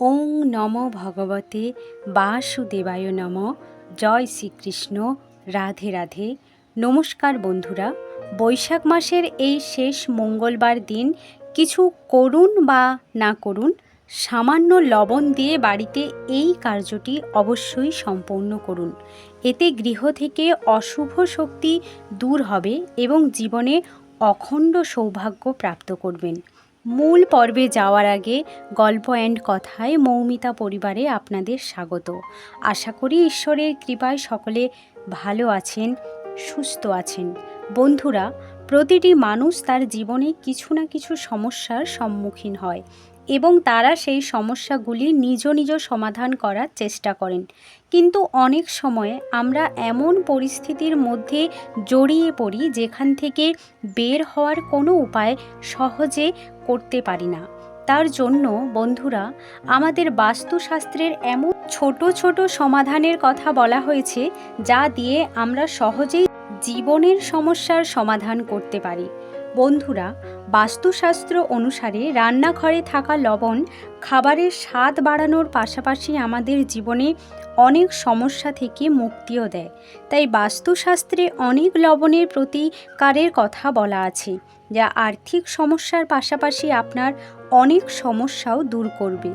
ওং নম ভগবতে বাসুদেবায় নম। জয় শ্রীকৃষ্ণ। রাধে রাধে। নমস্কার বন্ধুরা, বৈশাখ মাসের এই শেষ মঙ্গলবার দিন কিছু করুন বা না করুন, সামান্য লবণ দিয়ে বাড়িতে এই কার্যটি অবশ্যই সম্পূর্ণ করুন। এতে গৃহ থেকে অশুভ শক্তি দূর হবে এবং জীবনে অখণ্ড সৌভাগ্য প্রাপ্ত করবেন। মূল পর্বে যাওয়ার আগে গল্প অ্যান্ড কথায় মৌমিতা পরিবারে আপনাদের স্বাগত। আশা করি ঈশ্বরের কৃপায় সকলে ভালো আছেন, সুস্থ আছেন। বন্ধুরা, প্রতিটি মানুষ তার জীবনে কিছু না কিছু সমস্যার সম্মুখীন হয়। এবং তারা সেই সমস্যাগুলি নিজ নিজ সমাধান করার চেষ্টা করেন। কিন্তু অনেক সময় আমরা এমন পরিস্থিতির মধ্যে জড়িয়ে পড়ি যেখান থেকে বের হওয়ার কোনো উপায় সহজে করতে পারি না। তার জন্য বন্ধুরা, আমাদের বাস্তুশাস্ত্রের এমন ছোট ছোট সমাধানের কথা বলা হয়েছে যা দিয়ে আমরা সহজেই জীবনের সমস্যার সমাধান করতে পারি। বন্ধুরা বাস্তুশাস্ত্র অনুসারে রান্নাঘরে থাকা লবণ খাবারের স্বাদ বাড়ানোর পাশাপাশি আমাদের জীবনে অনেক সমস্যা থেকে মুক্তিও দেয়। তাই বাস্তুশাস্ত্রে অনেক লবণের প্রতিকারের কথা বলা আছে, যা আর্থিক সমস্যার পাশাপাশি আপনার অনেক সমস্যাও দূর করবে।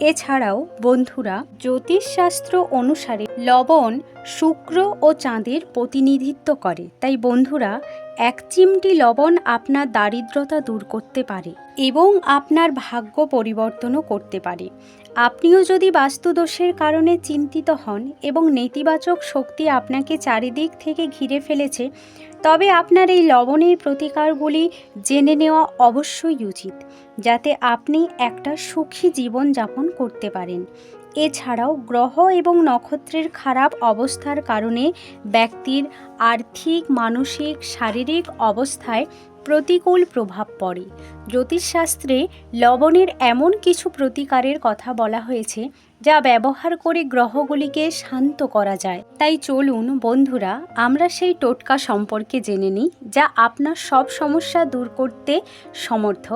এছাড়াও, বন্ধুরা, জ্যোতিষশাস্ত্র অনুসারে লবণ শুক্র ও চাঁদের প্রতিনিধিত্ব করে। তাই বন্ধুরা, এক চিমটি লবণ আপনার দারিদ্রতা দূর করতে পারে এবং আপনার ভাগ্য পরিবর্তনও করতে পারে। আপনিও যদি বাস্তুদোষের কারণে চিন্তিত হন এবং নেতিবাচক শক্তি আপনাকে চারিদিক থেকে ঘিরে ফেলেছে, তবে আপনার এই লবণের প্রতিকারগুলি জেনে নেওয়া অবশ্যই উচিত, যাতে আপনি একটা সুখী জীবন যাপন করতে পারেন। এছাড়াও গ্রহ এবং নক্ষত্রের খারাপ অবস্থার কারণে ব্যক্তির আর্থিক, মানসিক, শারীরিক অবস্থায় প্রতিকূল প্রভাব পড়ে। জ্যোতিষশাস্ত্রে লবণের এমন কিছু প্রতিকারের কথা বলা হয়েছে, যা ব্যবহার করে গ্রহগুলিকে শান্ত করা যায়। তাই চলুন বন্ধুরা, আমরা সেই টোটকা সম্পর্কে জেনে নিই, যা আপনার সব সমস্যা দূর করতে সমর্থ।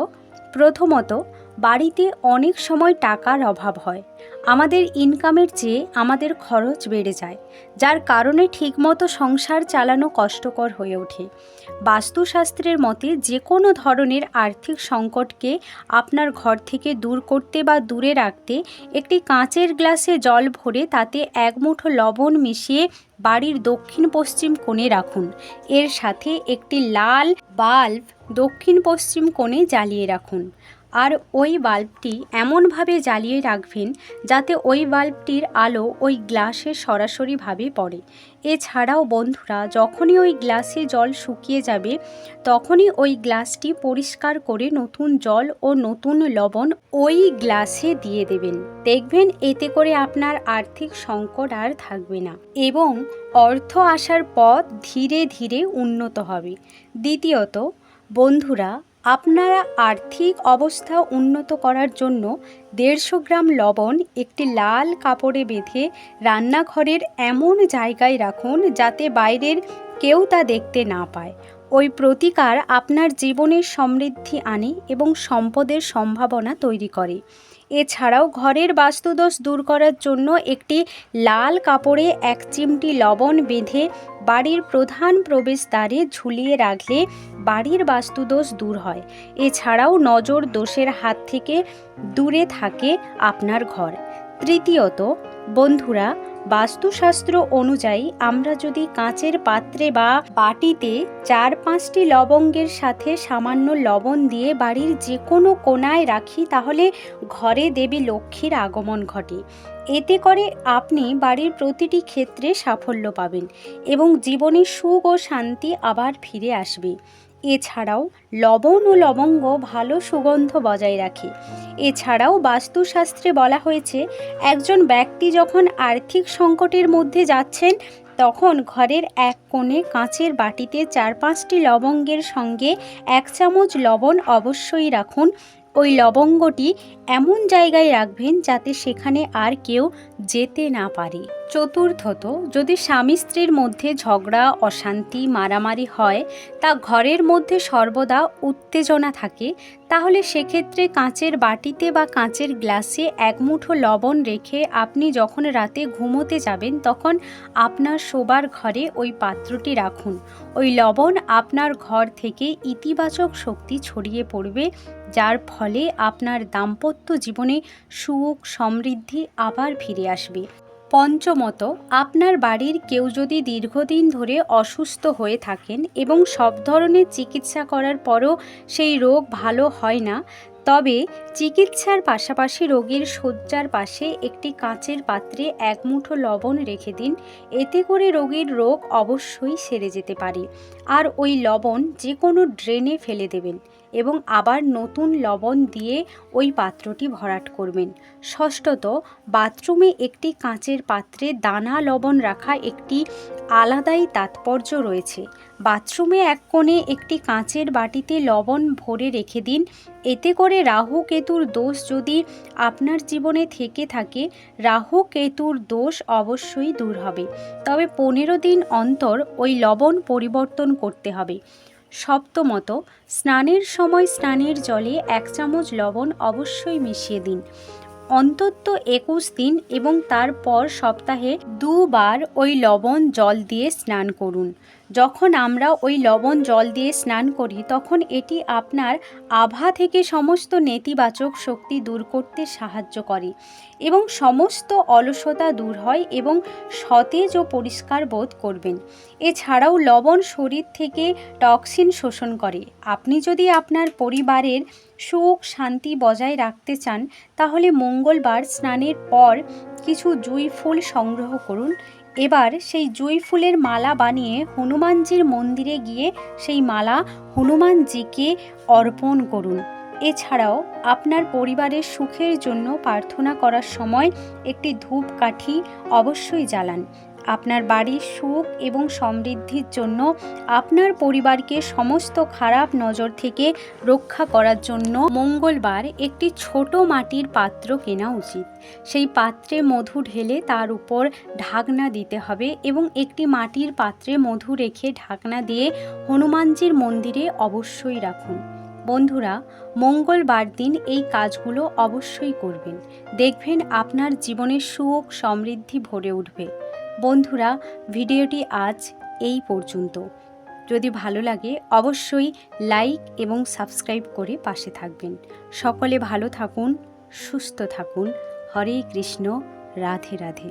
প্রথমত, বাড়িতে অনেক সময় টাকার অভাব হয়। আমাদের ইনকামের চেয়ে আমাদের খরচ বেড়ে যায়, যার কারণে ঠিকমতো সংসার চালানো কষ্টকর হয়ে ওঠে। বাস্তুশাস্ত্রের মতে যে কোনো ধরনের আর্থিক সংকটকে আপনার ঘর থেকে দূর করতে বা দূরে রাখতে, একটি কাঁচের গ্লাসে জল ভরে তাতে এক মুঠো লবণ মিশিয়ে বাড়ির দক্ষিণ পশ্চিম কোণে রাখুন। এর সাথে একটি লাল বাল্ব দক্ষিণ পশ্চিম কোণে জ্বালিয়ে রাখুন। আর ওই বাল্বটি এমনভাবে জ্বালিয়ে রাখবেন যাতে ওই বাল্বটির আলো ওই গ্লাসে সরাসরিভাবে পড়ে। এছাড়াও বন্ধুরা, যখনই ওই গ্লাসে জল শুকিয়ে যাবে, তখনই ওই গ্লাসটি পরিষ্কার করে নতুন জল ও নতুন লবণ ওই গ্লাসে দিয়ে দেবেন। দেখবেন এতে করে আপনার আর্থিক সংকট আর থাকবে না এবং অর্থ আসার পথ ধীরে ধীরে উন্নত হবে। দ্বিতীয়ত, বন্ধুরা আপনারা আর্থিক অবস্থা উন্নত করার জন্য দেড়শো গ্রাম লবণ একটি লাল কাপড়ে বেঁধে রান্নাঘরের এমন জায়গায় রাখুন যাতে বাইরের কেউ তা দেখতে না পায়। ওই প্রতিকার আপনার জীবনের সমৃদ্ধি আনে এবং সম্পদের সম্ভাবনা তৈরি করে। এছাড়াও ঘরের বাস্তুদোষ দূর করার জন্য একটি লাল কাপড়ে এক চিমটি লবণ বেঁধে বাড়ির প্রধান প্রবেশদ্বারে ঝুলিয়ে রাখলে বাড়ির বাস্তুদোষ দূর হয়। এছাড়াও নজর দোষের হাত থেকে দূরে থাকে আপনার ঘর। তৃতীয়ত, বন্ধুরা, বাস্তুশাস্ত্র অনুযায়ী আমরা যদি কাঁচের পাত্রে বা বাটিতে চার পাঁচটি লবঙ্গের সাথে সামান্য লবণ দিয়ে বাড়ির যে কোনো কোনায় রাখি, তাহলে ঘরে দেবী লক্ষ্মীর আগমন ঘটে। এতে করে আপনি বাড়ির প্রতিটি ক্ষেত্রে সাফল্য পাবেন এবং জীবনে সুখ ও শান্তি আবার ফিরে আসবে। এছাড়াও লবণ ও লবঙ্গ ভালো সুগন্ধ বজায় রাখে। এছাড়াও বাস্তুশাস্ত্রে বলা হয়েছে, একজন ব্যক্তি যখন আর্থিক সংকটের মধ্যে যাচ্ছেন, তখন ঘরের এক কোণে কাঁচের বাটিতে চার পাঁচটি লবঙ্গের সঙ্গে এক চামচ লবণ অবশ্যই রাখুন। ওই লবঙ্গটি এমন জায়গায় রাখবেন যাতে সেখানে আর কেউ যেতে না পারে। চতুর্থত, যদি স্বামী স্ত্রীর মধ্যে ঝগড়া, অশান্তি, মারামারি হয়, তা ঘরের মধ্যে সর্বদা উত্তেজনা থাকে, তাহলে সেক্ষেত্রে কাঁচের বাটিতে বা কাঁচের গ্লাসে এক মুঠো লবণ রেখে আপনি যখন রাতে ঘুমোতে যাবেন, তখন আপনার শোবার ঘরে ওই পাত্রটি রাখুন। ওই লবণ আপনার ঘর থেকে ইতিবাচক শক্তি ছড়িয়ে পড়বে যার ফলে আপনার দাম্পত্য জীবনে সুখ সমৃদ্ধি আবার ফিরে আসবে। পঞ্চমত, আপনার বাড়ির কেউ যদি দীর্ঘদিন ধরে অসুস্থ হয়ে থাকেন এবং সব ধরনের চিকিৎসা করার পরও সেই রোগ ভালো হয় না তবে চিকিৎসার পাশাপাশি রোগীর শয্যার পাশে একটি কাঁচের পাত্রে এক মুঠো লবণ রেখে দিন, এতে করে রোগীর রোগ অবশ্যই সেরে যেতে পারে। আর ওই লবণ যে কোনো ড্রেনে ফেলে দেবেন এবং আবার নতুন লবণ দিয়ে ওই পাত্রটি ভরাট করবেন। ষষ্ঠত, বাথরুমে একটি কাঁচের পাত্রে দানা লবণ রাখা একটি আলাদাই তাৎপর্য রয়েছে। বাথরুমে এক কোণে একটি কাঁচের বাটিতে লবণ ভরে রেখে দিন। এতে করে রাহু কেতুর দোষ যদি আপনার জীবনে থেকে থাকে, রাহু কেতুর দোষ অবশ্যই দূর হবে। তবে পনেরো দিন অন্তর ওই লবণ পরিবর্তন করতে হবে। সপ্তমত, স্নানের সময় স্নানের জলে এক চামচ লবণ অবশ্যই মিশিয়ে দিন। অন্তত একুশ দিন এবং তারপর সপ্তাহে দুবার ওই লবণ জল দিয়ে স্নান করুন। যখন আমরা ওই লবণ জল দিয়ে স্নান করি, তখন এটি আপনার আভা থেকে সমস্ত নেতিবাচক শক্তি দূর করতে সাহায্য করে এবং সমস্ত অলসতা দূর হয় এবং সতেজ ও পরিষ্কার বোধ করবেন। এছাড়াও লবণ শরীর থেকে টক্সিন শোষণ করে। আপনি যদি আপনার পরিবারের সুখ শান্তি বজায় রাখতে চান, তাহলে মঙ্গলবার স্নানের পর কিছু জুঁই ফুল সংগ্রহ করুন এবার সেই জুঁই ফুলের মালা বানিয়ে হনুমানজির মন্দিরে গিয়ে সেই মালা হনুমানজিকে অর্পণ করুন। এছাড়াও আপনার পরিবারের সুখের জন্য প্রার্থনা করার সময় একটি ধূপকাঠি অবশ্যই জ্বালান। আপনার বাড়ির সুখ এবং সমৃদ্ধির জন্য আপনার পরিবারকে সমস্ত খারাপ নজর থেকে রক্ষা করার জন্য মঙ্গলবার একটি ছোট মাটির পাত্র কেনা উচিত। সেই পাত্রে মধু ঢেলে তার উপর ঢাকনা দিতে হবে এবং একটি মাটির পাত্রে মধু রেখে ঢাকনা দিয়ে হনুমানজির মন্দিরে অবশ্যই রাখুন। বন্ধুরা, মঙ্গলবার দিন এই কাজগুলো অবশ্যই করবেন। দেখবেন আপনার জীবনের সুখ, সমৃদ্ধি ভরে উঠবে। বন্ধুরা, ভিডিওটি আজ এই পর্যন্ত। যদি ভালো লাগে, অবশ্যই লাইক এবং সাবস্ক্রাইব করে পাশে থাকবেন। সকলে ভালো থাকুন, সুস্থ থাকুন। হরে কৃষ্ণ, রাধে রাধে।